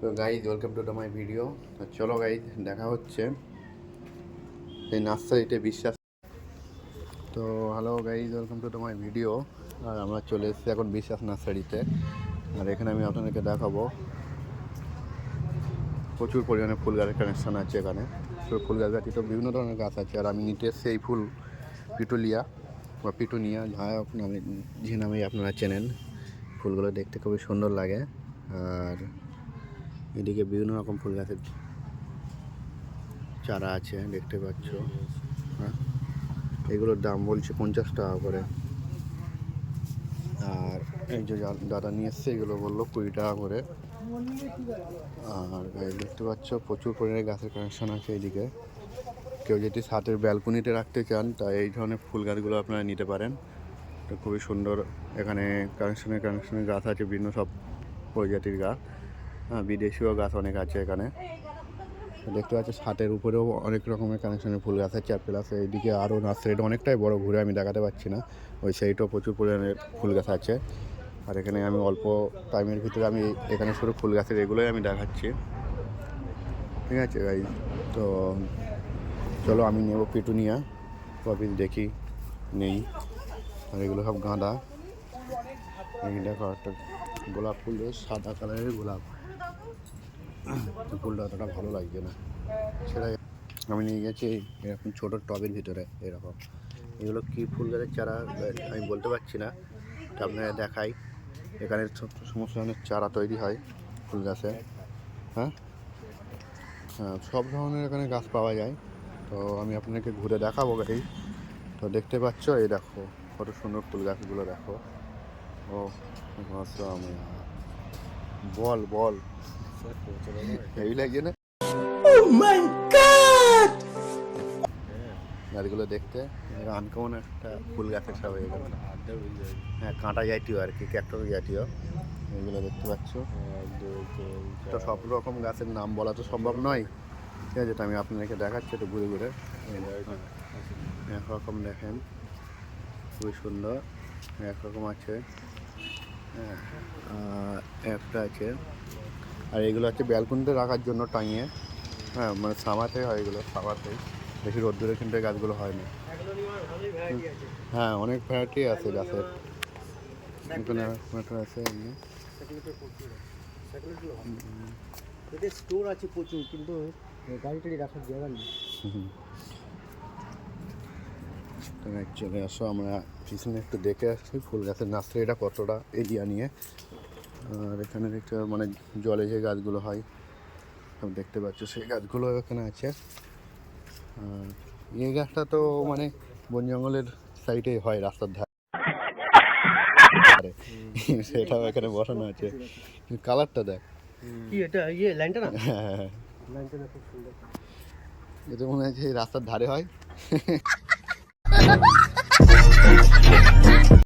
তো guys welcome to my video চলো guys দেখা হচ্ছে। এই নার্সারিতে বিশ্বাস। তো hello guys welcome to my video আর আমরা চলে এসেছি এখন বিশ্বাস নার্সারিতে। আর এখানে আমি আপনাদেরকে দেখাবো। প্রচুর পরিমাণে ফুল গাছের কানেকশান আছে এখানে। তো ফুল গাছ তো বিভিন্ন ধরনের গাছ আছে। আর আমি নিতে এসেছি এই ফুল পিটুলিয়া বা পিটুনিয়া যা নামে যে নামেই আপনারা চেনেন। ফুলগুলো দেখতে খুবই সুন্দর লাগে। আর এদিকে বিভিন্ন রকম ফুল গাছের চারা আছে, দেখতে পাচ্ছ। হ্যাঁ? এগুলোর দাম বলছে পঞ্চাশ টাকা করে। আর এই যে দাদা নিয়ে এসছে, এগুলো বলল কুড়ি টাকা করে। আর দেখতে পাচ্ছ, প্রচুর পরিমাণে গাছের কানেকশন আছে এইদিকে কেউ যদি ছাদের ব্যালকনিতে রাখতে চান তা এই ধরনের ফুল গাছগুলো আপনারা নিতে পারেন। তো খুবই সুন্দর এখানে কানেকশনের কানেকশনের গাছ আছে, বিভিন্ন সব প্রজাতির গাছ। হ্যাঁ বিদেশিও গাছ অনেক আছে এখানে। দেখতে পাচ্ছি ছাদের উপরেও অনেক রকমের কানেকশনের ফুল গাছ আছে প্লাস এইদিকে আরও নার্সারিটা অনেকটাই বড় ঘুরে আমি দেখাতে পারছি না। ওই সাইডেও প্রচুর পরিমাণে ফুল গাছ আছে। আর এখানে আমি অল্প টাইমের ভিতরে আমি এখানে শুধু ফুল গাছের এগুলোই আমি দেখাচ্ছি। ঠিক আছে ভাই তো চলো আমি নেব পিটুনিয়া। কপিল দেখি, নেই। আর এগুলো সব গাঁদা। দেখো একটা গোলাপ ফুল সাদা কালারের গোলাপ। ফুলটা অতটা ভালো লাগছে না। সেটাই আমি নিয়ে গেছি এরকম ছোটো টবের ভিতরে এরকম। এগুলো কী ফুল গাছের চারা? আমি বলতে পারছি না। তো আপনারা দেখাই। এখানে সমস্ত ধরনের চারা তৈরি হয় ফুল গাছে। হ্যাঁ? হ্যাঁ সব ধরনের এখানে গাছ পাওয়া যায়। তো আমি আপনাকে ঘুরে দেখাবো গাড়ি। তো দেখতে পাচ্ছ, এই দেখো, কত সুন্দর ফুল গাছগুলো দেখো। ও यार। বল বল। হেভি না দেখতে আনকমন একটা ফুল গাছের সব হয়ে গেল হ্যাঁ কাঁটা জাতীয় আর কি ক্যাক্টর জাতীয় এগুলো দেখতে পাচ্ছ তো সব রকম গাছের নাম বলা তো সম্ভব নয় ঠিক আছে তো আমি আপনাদেরকে দেখাচ্ছি একটু ঘুরে ঘুরে একরকম দেখেন খুবই সুন্দর একরকম আছে হ্যাঁ আর একটা আছে আর এগুলো হচ্ছে ব্যালকনিতে রাখার জন্য টাঙিয়ে হ্যাঁ মানে সামাতে হয় এগুলো সামাতেই। বেশি রোদ্দুরে কিন্তু এই গাছগুলো হয় না। হ্যাঁ অনেক ভ্যারাইটি আছে গাছের। আছে এদের স্টোর আছে প্রচুর কিন্তু গাড়ি টাড়ি রাখার জায়গা নেই। চলে আসো আমরা পিছনে একটু দেখে আসছি ফুল গাছের নার্সারিটা কতটা এরিয়া নিয়ে। আর এখানে দেখতে মানে জলে যে গাছগুলো হয় সব দেখতে পাচ্ছ সেই গাছগুলো এখানে আছে। আর এই গাছটা তো মানে বন জঙ্গলের সাইডে হয় রাস্তার ধারে। সেটাও এখানে বসানো আছে। কালারটা দেখ। কি এটা? ইয়ে লাইনটা হ্যাঁ হ্যাঁ হ্যাঁ। খুব সুন্দর। এটা মনে হয় যে রাস্তার ধারে হয়।